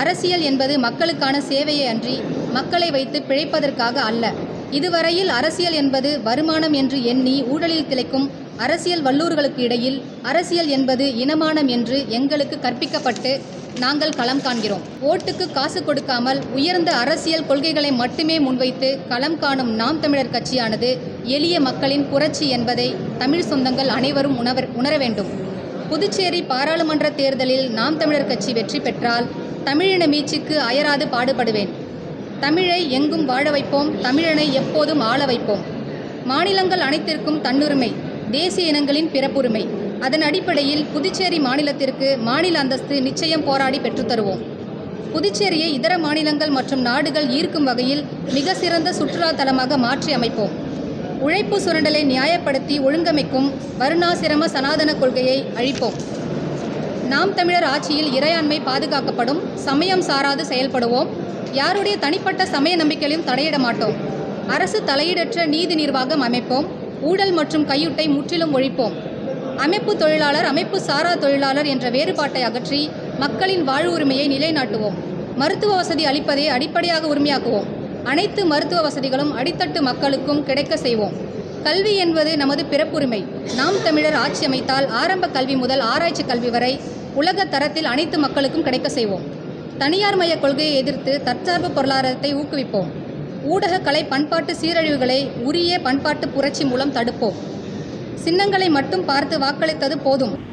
அரசியல் என்பது மக்களுக்கான சேவையை அன்றி மக்களை வைத்து பிழைப்பதற்காக அல்ல. இதுவரையில் அரசியல் என்பது வருமானம் என்று எண்ணி ஊழலில் திளைக்கும் அரசியல் வல்லூர்களுக்கு இடையில் அரசியல் என்பது இனமானம் என்று எங்களுக்கு கற்பிக்கப்பட்டு நாங்கள் களம் காண்கிறோம். ஓட்டுக்கு காசு கொடுக்காமல் உயர்ந்த அரசியல் கொள்கைகளை மட்டுமே முன்வைத்து களம் காணும் நாம் தமிழர் கட்சியானது எளிய மக்களின் புரட்சி என்பதை தமிழ் சொந்தங்கள் அனைவரும் உணவர் உணர வேண்டும். புதுச்சேரி பாராளுமன்ற தேர்தலில் நாம் தமிழர் கட்சி வெற்றி பெற்றால் தமிழின மீட்சிக்கு அயராது பாடுபடுவேன். தமிழை எங்கும் வாழ வைப்போம் தமிழனை எப்போதும் ஆள வைப்போம். மாநிலங்கள் அனைத்திற்கும் தன்னுரிமை தேசிய இனங்களின் பிறப்புரிமை. அதன் அடிப்படையில் புதுச்சேரி மாநிலத்திற்கு மாநில அந்தஸ்து நிச்சயம் போராடி பெற்றுத்தருவோம் புதுச்சேரியை இதர மாநிலங்கள் மற்றும் நாடுகள் ஈர்க்கும் வகையில் மிக சிறந்த சுற்றுலா தலமாக மாற்றி அமைப்போம். உழைப்பு சுரண்டலை நியாயப்படுத்தி ஒழுங்கமைக்கும் வருணாசிரம சனாதன கொள்கையை அழிப்போம். நாம் தமிழர் ஆட்சியில் இறையாண்மை பாதுகாக்கப்படும் சமயம் சாராது செயல்படுவோம். யாருடைய தனிப்பட்ட சமய நம்பிக்கையிலும் தடையிட மாட்டோம். அரசு தலையீடற்ற நீதி நிர்வாகம் அமைப்போம். ஊழல் மற்றும் கையூட்டை முற்றிலும் ஒழிப்போம். அமைப்பு தொழிலாளர் அமைப்பு சாரா தொழிலாளர் என்ற வேறுபாட்டை அகற்றி மக்களின் வாழ்வு உரிமையை நிலைநாட்டுவோம். மருத்துவ வசதி அளிப்பதை அடிப்படையாக உரிமையாக்குவோம். அனைத்து மருத்துவ வசதிகளும் அடித்தட்டு மக்களுக்கும் கிடைக்க செய்வோம். கல்வி என்பது நமது பிறப்புரிமை. நாம் தமிழர் ஆட்சி அமைத்தால் ஆரம்ப கல்வி முதல் ஆராய்ச்சி கல்வி வரை உலக தரத்தில் அனைத்து மக்களுக்கும் கிடைக்க செய்வோம். தனியார் மய கொள்கையை எதிர்த்து தற்சார்பு பொருளாதாரத்தை ஊக்குவிப்போம். ஊடக கலை பண்பாட்டு சீரழிவுகளை உரிய பண்பாட்டு புரட்சி மூலம் தடுப்போம். சின்னங்களை மட்டும் பார்த்து வாக்களித்தது போதும்.